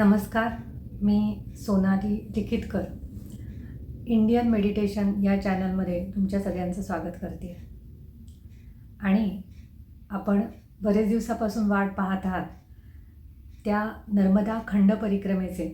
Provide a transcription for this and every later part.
नमस्कार मी Sonali Likhitkar. Indian meditation या चॅनलमध्ये तुमच्या सगळ्यांचं स्वागत करते. आणि आपण बरेच दिवसापासून वाट पाहत आहात त्या नर्मदा खंड परिक्रमेचे.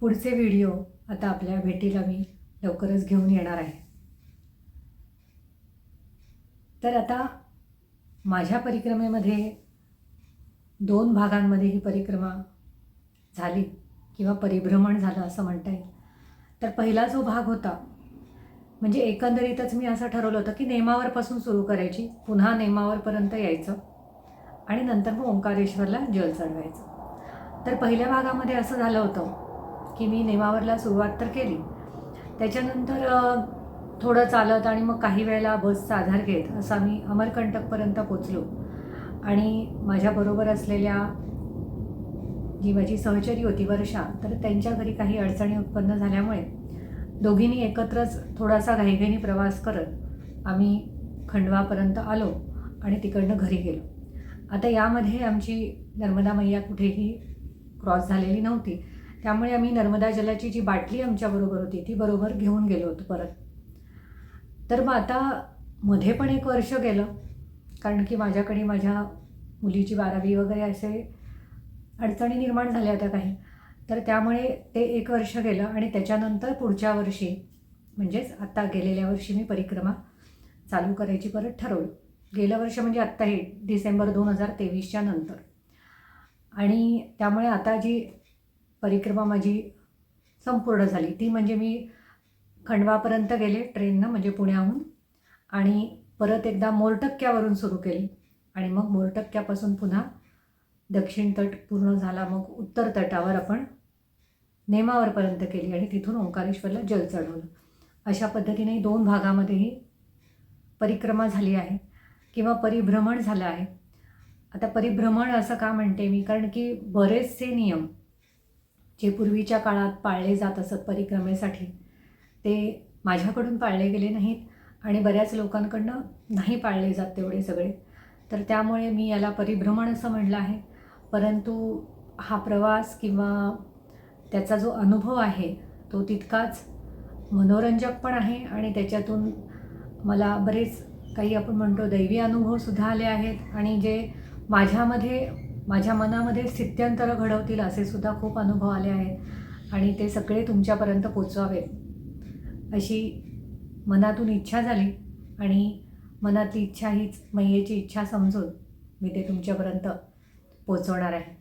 पुढचे व्हिडिओ आता आपल्या भेटीला मी लवकरच घेऊन येणार आहे. तर आता माझ्या परिक्रमेमध्ये दोन भागांमध्ये ही परिक्रमा झाली किंवा परिभ्रमण झालं असं म्हणता येईल. तर पहिला जो भाग होता म्हणजे एकंदरीतच मी असं ठरवलं होतं की नेमावरपासून सुरू करायची पुन्हा नेमावरपर्यंत यायचं आणि नंतर मग ओंकारेश्वरला जल चढवायचं. तर पहिल्या भागामध्ये असं झालं होतं की मी नेमावरला सुरुवात तर केली त्याच्यानंतर थोडं चालत आणि मग काही वेळेला बसचा आधार घेत असा मी अमरकंटकपर्यंत पोचलो. आणि माझ्याबरोबर असलेल्या जी माझी सहचरी होती वर्षा तर त्यांच्या घरी काही अडचणी उत्पन्न झाल्यामुळे दोघींनी एकत्रच थोडासा घाईघाईने प्रवास करत आम्ही खंडवापर्यंत आलो आणि तिकडनं घरी गेलो. आता यामध्ये आमची नर्मदा मैया कुठेही क्रॉस झालेली नव्हती. त्यामुळे आम्ही नर्मदा जलाची जी बाटली आमच्याबरोबर होती ती बरोबर घेऊन गेलो होतो परत. तर मग आता मध्ये पण एक वर्ष गेलं कारण की माझ्याकडे माझ्या मुलीची बारावी वगैरे असे अडचणी निर्माण झाल्या होत्या काही. तर त्यामुळे ते एक वर्ष गेलं आणि त्याच्यानंतर पुढच्या वर्षी म्हणजेच आत्ता गेलेल्या वर्षी मी परिक्रमा चालू करायची परत ठरवलं. गेलं वर्ष म्हणजे आत्ता हे डिसेंबर दोन हजार तेवीसच्या नंतर. आणि त्यामुळे आता जी परिक्रमा माझी संपूर्ण झाली. ती म्हणजे मी खंडवापर्यंत गेले ट्रेननं म्हणजे पुण्याहून. आणि परत एकदा मोरटक्क्यावरून सुरू केली. आणि मग मोरटक्क्यापासून पुन्हा दक्षिण तट पूर्ण झाला मग उत्तर तटावर आपण नेमावरपर्यंत केली आणि तिथून ओंकारेश्वरला जल चढवलं. अशा पद्धतीने दोन भागामध्येही परिक्रमा झाली आहे किंवा परिभ्रमण झालं आहे. आता परिभ्रमण असं का म्हणते मी? कारण की बरेचसे नियम जे पूर्वीच्या काळात पाळले जात असत परिक्रमेसाठी ते माझ्याकडून पाळले गेले नाहीत आणि बऱ्याच लोकांकडनं नाही पाळले जात तेवढे सगळे. तर त्यामुळे मी याला परिभ्रमण असं म्हणलं आहे. परंतु हा प्रवास किंवा त्याचा जो अनुभव आहे तो तितकाच मनोरंजक पण आहे आणि त्याच्यातून मला बरेच काही आपण म्हणतो दैवी अनुभवसुद्धा आले आहेत आणि जे माझ्यामध्ये माझ्या मनामध्ये स्थित्यंतर घडवतील असे सुद्धा खूप अनुभव आले आहेत आणि ते सगळे तुमच्यापर्यंत पोचवावेत अशी मनातून इच्छा झाली आणि मनातली इच्छा हीच मैयेची इच्छा समजून मी ते तुमच्यापर्यंत पोचवणार आहे.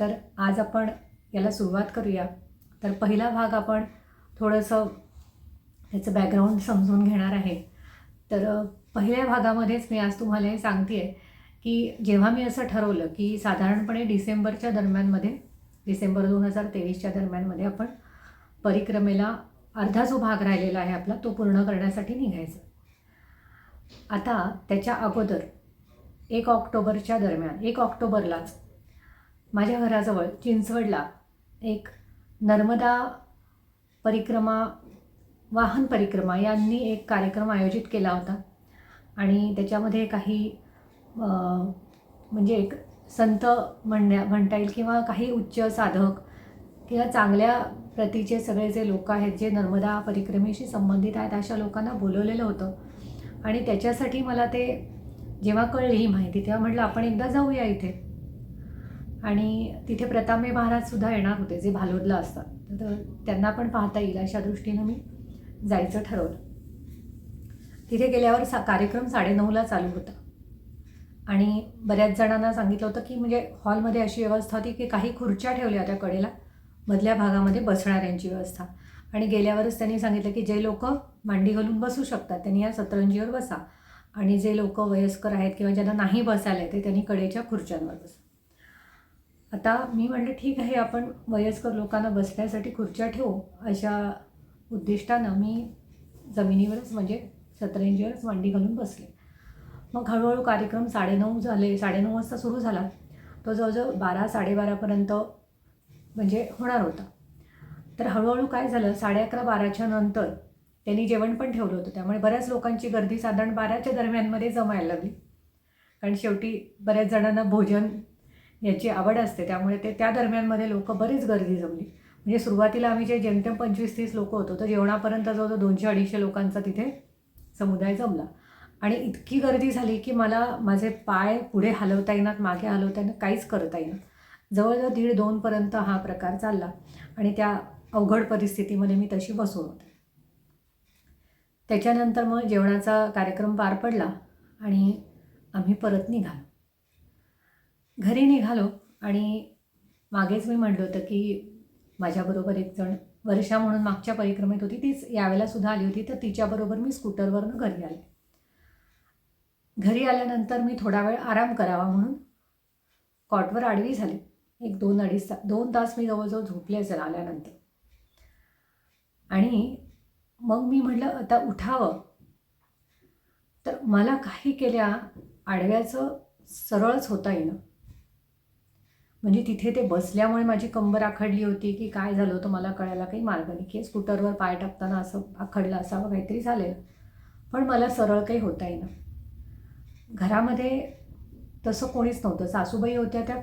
तर आज आपण याला सुरुवात करूया. तर पहिला भाग आपण थोडंसं त्याचं बॅकग्राऊंड समजून घेणार आहे. तर पहिल्या भागामध्येच मी आज तुम्हाला हे सांगते आहे की जेव्हा मी असं ठरवलं की साधारणपणे डिसेंबरच्या दरम्यानमध्ये डिसेंबर दोन हजार तेवीसच्या दरम्यानमध्ये आपण परिक्रमेला अर्धा जो भाग राहिलेला आहे आपला तो पूर्ण करण्यासाठी निघायचं. आता त्याच्या अगोदर एक ऑक्टोबरच्या दरम्यान एक ऑक्टोबरलाच माझ्या घराजवळ चिंचवडला एक नर्मदा परिक्रमा वाहन परिक्रमा यांनी एक कार्यक्रम आयोजित केला होता. आणि त्याच्यामध्ये काही म्हणजे एक संत म्हणण्या म्हणता येईल किंवा काही उच्च साधक किंवा चांगल्या प्रतीचे सगळे जे लोक आहेत जे नर्मदा परिक्रमेशी संबंधित आहेत अशा लोकांना बोलवलेलं होतं. आणि त्याच्यासाठी मला ते जेव्हा कळली ही माहिती तेव्हा म्हटलं आपण एकदा जाऊया इथे. आणि तिथे प्रतामे महाराजसुद्धा येणार होते जे भालोदला असतात. तर त्यांना पण पाहता येईल अशा दृष्टीनं मी जायचं ठरवलं. तिथे गेल्यावर सा कार्यक्रम साडेनऊला चालू होता. आणि बऱ्याच जणांना सांगितलं होतं की म्हणजे हॉलमध्ये अशी व्यवस्था होती की काही खुर्च्या ठेवल्या होत्या कडेला मधल्या भागामध्ये बसणाऱ्यांची व्यवस्था. आणि गेल्यावरच त्यांनी सांगितलं की जे लोक मांडी घालून बसू शकतात त्यांनी या सतरंजीवर बसा. आणि जे लोक वयस्कर आहेत किंवा ज्यांना नाही बसायला येते त्यांनी कडेच्या खुर्च्यांवर बस. आता मी म्हणलं ठीक आहे आपण वयस्कर लोकांना बसण्यासाठी खुर्च्या ठेवू. अशा उद्दिष्टानं मी जमिनीवरच म्हणजे सतरंजीवरच मांडी घालून बसले. मग हळूहळू कार्यक्रम साडेनऊ झाले साडेनऊ वाजता सुरू झाला. तो जवळजवळ बारा साडेबारापर्यंत म्हणजे होणार होता. तर हळूहळू काय झालं साडे अकरा बाराच्या नंतर त्यांनी जेवण पण ठेवलं होतं. त्यामुळे बऱ्याच लोकांची गर्दी साधारण बाराच्या दरम्यानमध्ये जमायला लागली. कारण शेवटी बऱ्याच जणांना भोजन याची आवड असते. त्यामुळे ते त्या दरम्यानमध्ये लोक बरीच गर्दी जमली. म्हणजे सुरुवातीला आम्ही जे जेमतेम पंचवीस तीस लोक होतो तर जेवणापर्यंत जवळजवळ दोनशे अडीचशे लोकांचा तिथे समुदाय जमला. आणि इतकी गर्दी झाली की मला माझे पाय पुढे हलवता येणार मागे हलवता येणार काहीच करता येणार. जवळजवळ दीड दोनपर्यंत हा प्रकार चालला. आणि त्या अवघड परिस्थितीमध्ये मी तशी बसून होते. त्याच्यानंतर मग जेवणाचा कार्यक्रम पार पडला आणि आम्ही परत निघालो. घरी निघालो आणि मागेच मी म्हटलं होतं की माझ्याबरोबर एक जण वर्षा म्हणून मागच्या परिक्रमेत होती तीच यावेळेला सुद्धा आली होती तर तिच्याबरोबर मी स्कूटरवरनं घरी आले. घरी आल्यानंतर मी थोडा वेळ आराम करावा म्हणून कॉटवर आडवी झाली. एक दोन अडीच ता दोन तास मी जवळजवळ झोपले असेल आल्यानंतर. आणि मग मी म्हटलं आता उठावं. तर मला काही केल्या आडव्याचं सरळच होता येणं. म्हणजे तिथे ते बसल्यामुळे माझी कंबर आखडली होती की काय झालं होतं मला कळायला काही मार्ग नाही. की स्कूटरवर पाय टाकताना असं आखडलं असावं काहीतरी झालेलं. पण मला सरळ काही होता येईना घरामध्ये तसं कोणीच नव्हतं. सासूबाई होत्या त्या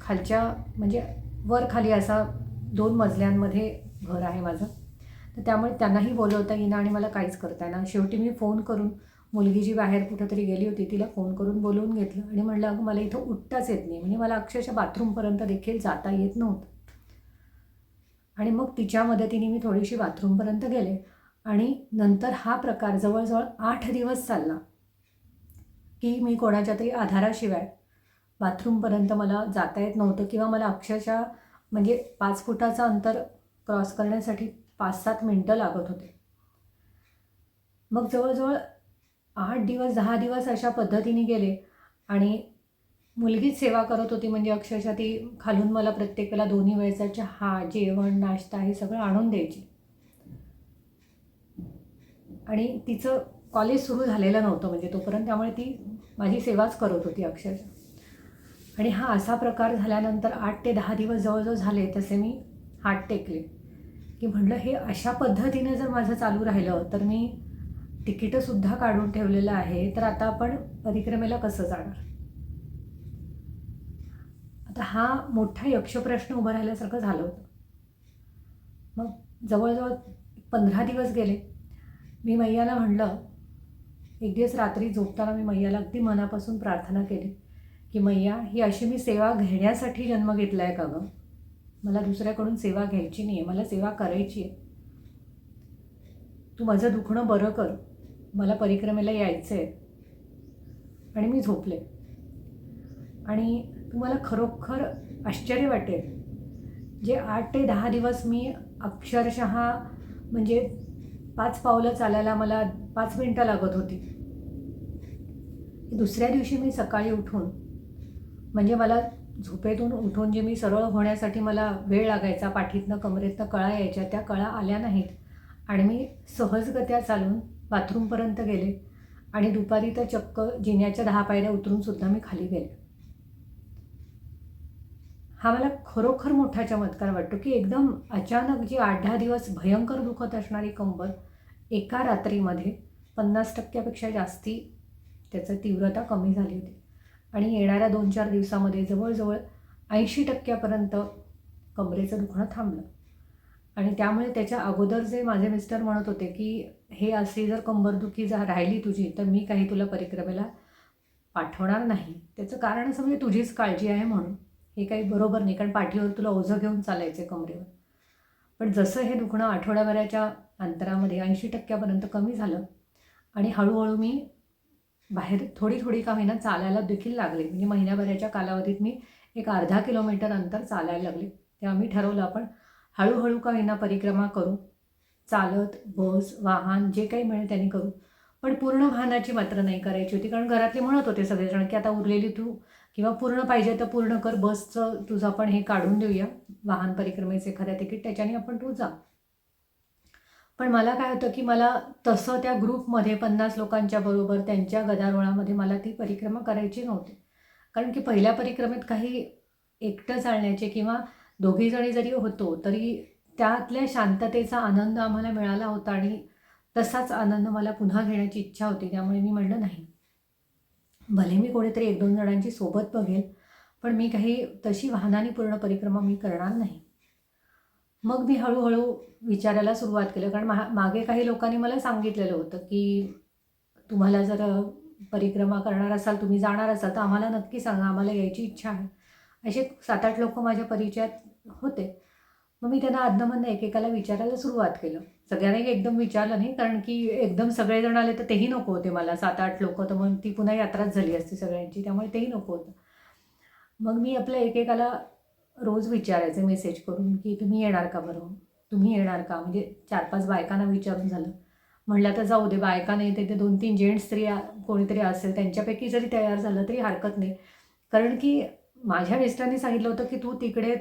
खालच्या म्हणजे वर खाली असा दोन मजल्यांमध्ये घर आहे माझं. तर त्यामुळे त्यांनाही बोलवता येईना आणि मला काहीच करता येणार शेवटी मी फोन करून मुलगी जी बाहेर कुठंतरी गेली होती तिला फोन करून बोलवून घेतलं आणि म्हणलं अगं मला इथं उठताच येत नाही. म्हणजे मला अक्षरशः बाथरूमपर्यंत देखील जाता येत नव्हतं. आणि मग तिच्या मदतीने मी थोडीशी बाथरूमपर्यंत गेले आणि नंतर हा प्रकार जवळजवळ आठ दिवस चालला की मी कोणाच्या तरी आधाराशिवाय बाथरूमपर्यंत मला जाता येत नव्हतं किंवा मला अक्षरशः म्हणजे पाच फुटाचं अंतर क्रॉस करण्यासाठी पाच सात मिनटं लागत होते. मग जवळजवळ आठ दिवस दहा दिवस अशा पद्धतीने गेले आणि मुलगीच सेवा करत होती. म्हणजे अक्षरशः ती खालून मला प्रत्येक वेळेला दोन्ही वेळेचा चहा जेवण नाश्ता हे सगळं आणून द्यायची. आणि तिचं कॉलेज सुरू झालेलं नव्हतं. म्हणजे तोपर्यंत त्यामुळे ती माझी सेवाच करत होती अक्षरशः. आणि हा असा प्रकार झाल्यानंतर आठ ते दहा दिवस जवळजवळ झाले तसे मी हात टेकले. की म्हटलं हे अशा पद्धतीने जर माझं चालू राहिलं तर मी तिकीटंसुद्धा काढून ठेवलेलं आहे तर आता आपण परिक्रमेला कसं जाणार? आता हा मोठा यक्षप्रश्न उभा राहिल्यासारखं झालं होतं. मग जवळजवळ पंधरा दिवस गेले. मी मैयाला म्हणलं एक दिवस रात्री झोपताना मी मैयाला अगदी मनापासून प्रार्थना केली की मैया ही अशी मी सेवा घेण्यासाठी जन्म घेतला आहे का गं? मला दुसऱ्याकडून सेवा घ्यायची नाही आहे मला सेवा करायची आहे तू माझं दुखणं बरं कर. मला परिक्रमेला यायचं आहे आणि मी झोपले. आणि तुम्हाला खरोखर आश्चर्य वाटेल जे आठ ते दहा दिवस मी अक्षरशः म्हणजे पाच पावलं चालायला मला पाच मिनटं लागत होती. दुसऱ्या दिवशी मी सकाळी उठून म्हणजे मला झोपेतून उठून जे मी सरळ होण्यासाठी मला वेळ लागायचा पाठीतनं कमरेतनं कळा यायच्या त्या कळा आल्या नाहीत. आणि मी सहजगत्या चालून बाथरूमपर्यंत गेले आणि दुपारी तर चक्क जिन्याच्या दहा पायऱ्या उतरूनसुद्धा मी खाली गेले. हा मला खरोखर मोठा चमत्कार वाटतो की एकदम अचानक जी आठ दहा दिवस भयंकर दुखत असणारी कंबर एका रात्रीमध्ये पन्नास टक्क्यापेक्षा जास्ती त्याचं तीव्रता कमी झाली होती. आणि येणाऱ्या दोन चार दिवसामध्ये जवळजवळ ऐंशी टक्क्यापर्यंत कमरेचं दुखणं थांबलं. आणि त्यामुळे त्याच्या अगोदर जे माझे मिस्टर म्हणत होते की हे असे जर कंबरदुखी जा राहिली तुझी तर मी काही तुला परिक्रमेला पाठवणार नाही. त्याचं कारण असं म्हणजे तुझीच काळजी आहे म्हणून. हे काही बरोबर नाही कारण पाठीवर तुला ओझं घेऊन चालायचं आहे कमरेवर. पण जसं हे दुखणं आठवड्याभराच्या अंतरामध्ये ऐंशी टक्क्यापर्यंत कमी झालं आणि हळूहळू मी बाहेर थोडी थोडी का होईना चालायला देखील लागले. म्हणजे महिन्याभराच्या कालावधीत मी एक अर्धा किलोमीटर अंतर चालायला लागले. तेव्हा मी ठरवलं आपण हळूहळू का होईना परिक्रमा करू. चालत बस वाहन जे काही मिळेल त्यांनी करू. पण पूर्ण वाहनाची मात्र नाही करायची होती. कारण घरातले म्हणत होते सगळेजण की आता उरलेली तू किंवा पूर्ण पाहिजे तर पूर्ण कर. बसचं तुझं आपण हे काढून देऊया. वाहन परिक्रमेचं एखाद्या तिकीट त्याच्याने आपण तू जा. पण मला काय होतं की मला तसं त्या ग्रुपमध्ये पन्नास लोकांच्या बरोबर त्यांच्या गदारोळामध्ये मला ती परिक्रमा करायची नव्हती. कारण की पहिल्या परिक्रमेत काही एकटं चालण्याचे किंवा दोघीजणी जरी होतो तरी त्यातल्या शांततेचा आनंद आम्हाला मिळाला होता आणि तसाच आनंद मला पुन्हा घेण्याची इच्छा होती त्यामुळे मी म्हणलं नाही. भले मी कोणीतरी एक दोन जणांची सोबत बघेल पण मी काही तशी वाहनाने पूर्ण परिक्रमा मी करणार नाही. मग मी हळूहळू विचारायला सुरुवात केलं. कारण महा मागे काही लोकांनी मला सांगितलेलं होतं की तुम्हाला जर परिक्रमा करणार असाल तुम्ही जाणार असाल तर आम्हाला नक्की सांगा आम्हाला यायची इच्छा आहे. असे सात आठ लोक माझ्या परिचयात होते. मग मी त्यांना अधनमधनं एकेकाला विचारायला सुरुवात केलं. सगळ्यांना एकदम विचारलं नाही कारण की एकदम सगळेजण आले तर तेही नको होते मला. सात आठ लोक तर मग ती पुन्हा यात्राच झाली असती सगळ्यांची त्यामुळे तेही नको होतं. मग मी आपल्या एकेकाला रोज विचारायचे मेसेज करून की तुम्ही येणार का बरं? तुम्ही येणार का? म्हणजे चार पाच बायकांना विचारून झालं. म्हणलं तर जाऊ दे बायका नाही ते ते दोन तीन जेंट्स तरी कोणीतरी असेल त्यांच्यापैकी जरी तयार झालं तरी हरकत नाही. कारण की माझ्या मिस्टरांनी सांगितलं होतं की तू तिकडे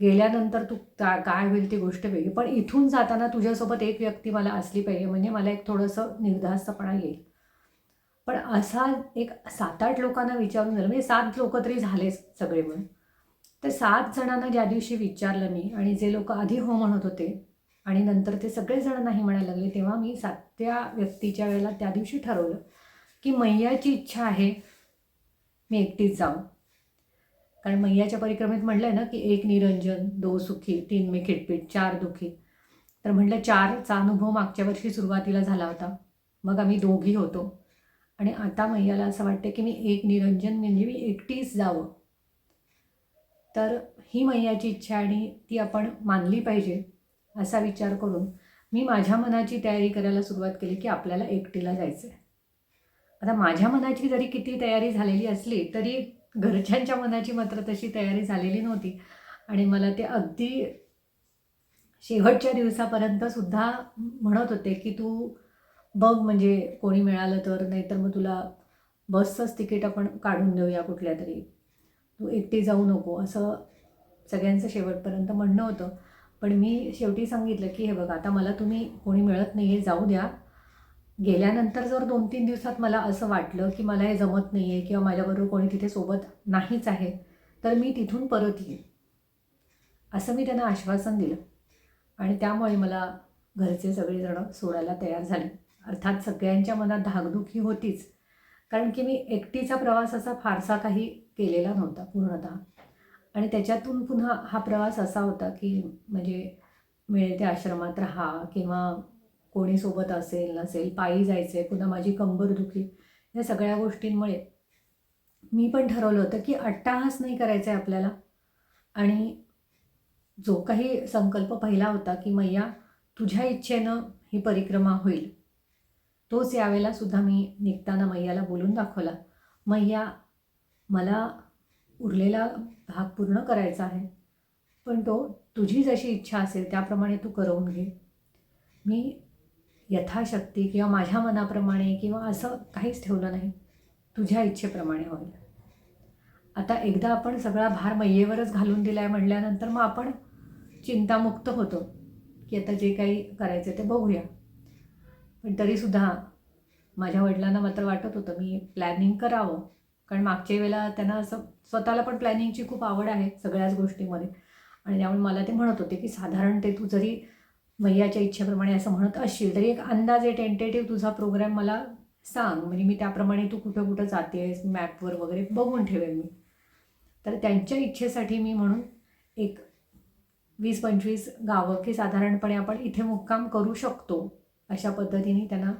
गेल्यानंतर तू का काय होईल ती गोष्ट वेगळी. पण इथून जाताना तुझ्यासोबत एक व्यक्ती मला असली पाहिजे म्हणजे मला एक थोडंसं निर्धास्तपणा येईल. पण असा एक सात आठ लोकांना विचारून झालं. म्हणजे सात लोक तरी झालेच सगळे म्हणून तर सात जणांना ज्या दिवशी विचारलं मी आणि जे लोक आधी हो म्हणत होते आणि नंतर ते सगळेजण नाही म्हणायला लागले तेव्हा मी सातव्या व्यक्तीच्या वेळेला त्या दिवशी ठरवलं की मैयाची इच्छा आहे मी एकटीच जाऊ कारण मैयाच्या परिक्रमेत म्हटलं आहे ना की एक निरंजन दो सुखी तीन मी खिटपीट चार दुखी. तर म्हटलं चारचा अनुभव मागच्या वर्षी सुरुवातीला झाला होता. मग आम्ही दोघी होतो. आणि आता मैयाला असं वाटतं की मी एक निरंजन म्हणजे मी एकटीच जावं. तर ही मैयाची इच्छा आणि ती आपण मानली पाहिजे असा विचार करून मी माझ्या मनाची तयारी करायला सुरुवात केली की आपल्याला एकटीला जायचं आहे आता माझ्या मनाची जरी किती तयारी झालेली असली तरी घरच्यांच्या मनाची मात्र तशी तयारी झालेली नव्हती. आणि मला ते अगदी शेवटच्या दिवसापर्यंत सुद्धा म्हणत होते की तू बघ म्हणजे कोणी मिळालं तर नाहीतर मग तुला बसचंच तिकीट आपण काढून देऊया कुठल्या तरी तू एकटी जाऊ नको असं सगळ्यांचं शेवटपर्यंत म्हणणं होतं. पण मी शेवटी सांगितलं की हे बघा आता मला तुम्ही कोणी मिळत नाही हे जाऊ द्या. गेल्यानंतर जर दोन तीन दिवसात मला असं वाटलं की मला हे जमत नाही आहे किंवा माझ्याबरोबर कोणी तिथे सोबत नाहीच आहे तर मी तिथून परत येईन. असं मी त्यांना आश्वासन दिलं. आणि त्यामुळे मला घरचे सगळेजणं सोडायला तयार झाले. अर्थात सगळ्यांच्या मनात धाकधुकी होतीच. कारण की मी एकटीचा प्रवास असा फारसा काही केलेला नव्हता पूर्णतः. आणि त्याच्यातून पुन्हा हा प्रवास असा होता की म्हणजे मिळेल त्या आश्रमात राहा किंवा कोणी सोबत असेल नसेल पायी जायचं आहे पुन्हा माझी कंबरदुखी या सगळ्या गोष्टींमुळे मी पण ठरवलं होतं की अट्टाहास नाही करायचा आहे आपल्याला. आणि जो काही संकल्प पहिला होता की मैया तुझ्या इच्छेनं ही परिक्रमा होईल तोच यावेळेला सुद्धा मी निघताना मैयाला बोलून दाखवला. मैया मला उरलेला भाग पूर्ण करायचा आहे पण तो तुझी जशी इच्छा असेल त्याप्रमाणे तू करवून घे. मी यथाशक्ती किंवा माझ्या मनाप्रमाणे किंवा असं काहीच ठेवलं नाही तुझ्या इच्छेप्रमाणे होईल. आता एकदा आपण सगळा भार मैयेवरच घालून दिला आहे म्हटल्यानंतर मग आपण चिंतामुक्त होतो की आता जे काही करायचं ते बघूया. पण तरीसुद्धा माझ्या वडिलांना मात्र वाटत होतं मी प्लॅनिंग करावं. कारण मागच्या वेळेला त्यांना असं स्वतःला पण प्लॅनिंगची खूप आवड आहे सगळ्याच गोष्टीमध्ये. आणि त्यामुळे मला ते म्हणत होते की साधारण ते तू जरी मैयाच्या इच्छेप्रमाणे असं म्हणत असशील तरी एक अंदाजे टेंटेटिव्ह तुझा प्रोग्राम मला सांग. म्हणजे मी त्याप्रमाणे तू कुठं कुठं जाते आहेस मॅपवर वगैरे बघून ठेवेन मी. तर त्यांच्या इच्छेसाठी मी म्हणून एक वीस पंचवीस गावं की साधारणपणे आपण इथे मुक्काम करू शकतो अशा पद्धतीने त्यांना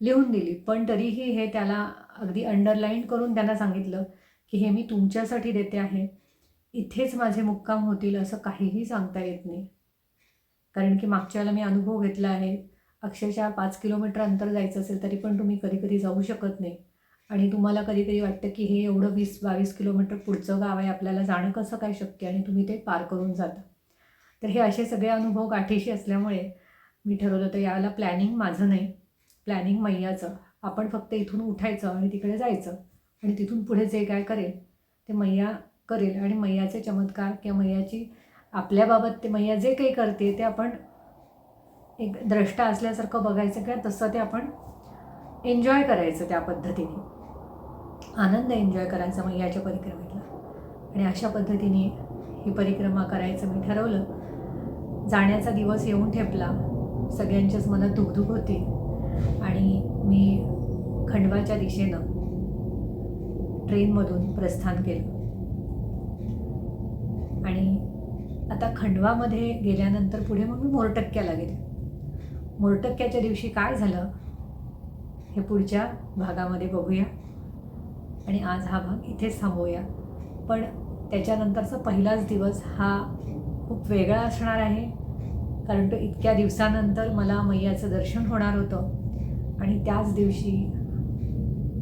लिहून दिली. पण तरीही हे त्याला अगदी अंडरलाईन करून त्यांना सांगितलं की हे मी तुमच्यासाठी देते आहे. इथेच माझे मुक्काम होतील असं काहीही सांगता येत नाही. कारण की मागच्या वेळेला मी अनुभव घेतला आहे. अक्षरशः पाच किलोमीटर अंतर जायचं असेल तरी पण तुम्ही कधी कधी जाऊ शकत नाही. आणि तुम्हाला कधी कधी वाटतं की हे एवढं वीस बावीस किलोमीटर पुढचं गाव आहे आपल्याला जाणं कसं काय शक्य आणि तुम्ही ते पार करून जाता. तर हे असे सगळे अनुभव गाठीशी असल्यामुळे मी ठरवलं तर याला प्लॅनिंग माझं नाही. प्लॅनिंग मैयाचं. आपण फक्त इथून उठायचं आणि तिकडे जायचं आणि तिथून पुढे जे काय करेल ते मैया करेल. आणि मैयाचे चमत्कार किंवा मैयाची आपल्याबाबत ते मैया जे काही करते ते आपण एक द्रष्टा असल्यासारखं बघायचं किंवा तसं ते आपण एन्जॉय करायचं त्या पद्धतीने. आनंद एन्जॉय करायचा मैयाच्या परिक्रमेतला. आणि अशा पद्धतीने ही परिक्रमा करायचं मी ठरवलं. जाण्याचा दिवस येऊन ठेपला. सगळ्यांच्याच मनात धुकधुक होती. आणि मी खंडवाच्या दिशेनं ट्रेनमधून प्रस्थान केलं. आणि आता खंडवामध्ये गेल्यानंतर पुढे मग मी मोरटक्क्याला गेले. मोरटक्क्याच्या दिवशी काय झालं हे पुढच्या भागामध्ये बघूया. आणि आज हा भाग इथेच थांबवूया. पण त्याच्यानंतरचा पहिलाच दिवस हा खूप वेगळा असणार आहे. कारण तो इतक्या दिवसानंतर मला मैयाचं दर्शन होणार होतं. आणि त्याच दिवशी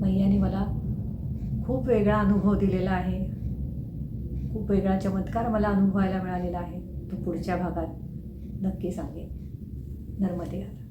मैयाने मला खूप वेगळा अनुभव दिलेला आहे. खूप वेगळा चमत्कार मला अनुभवायला मिळालेला आहे. तो पुढच्या भागात नक्की सांगेन. नर्मदे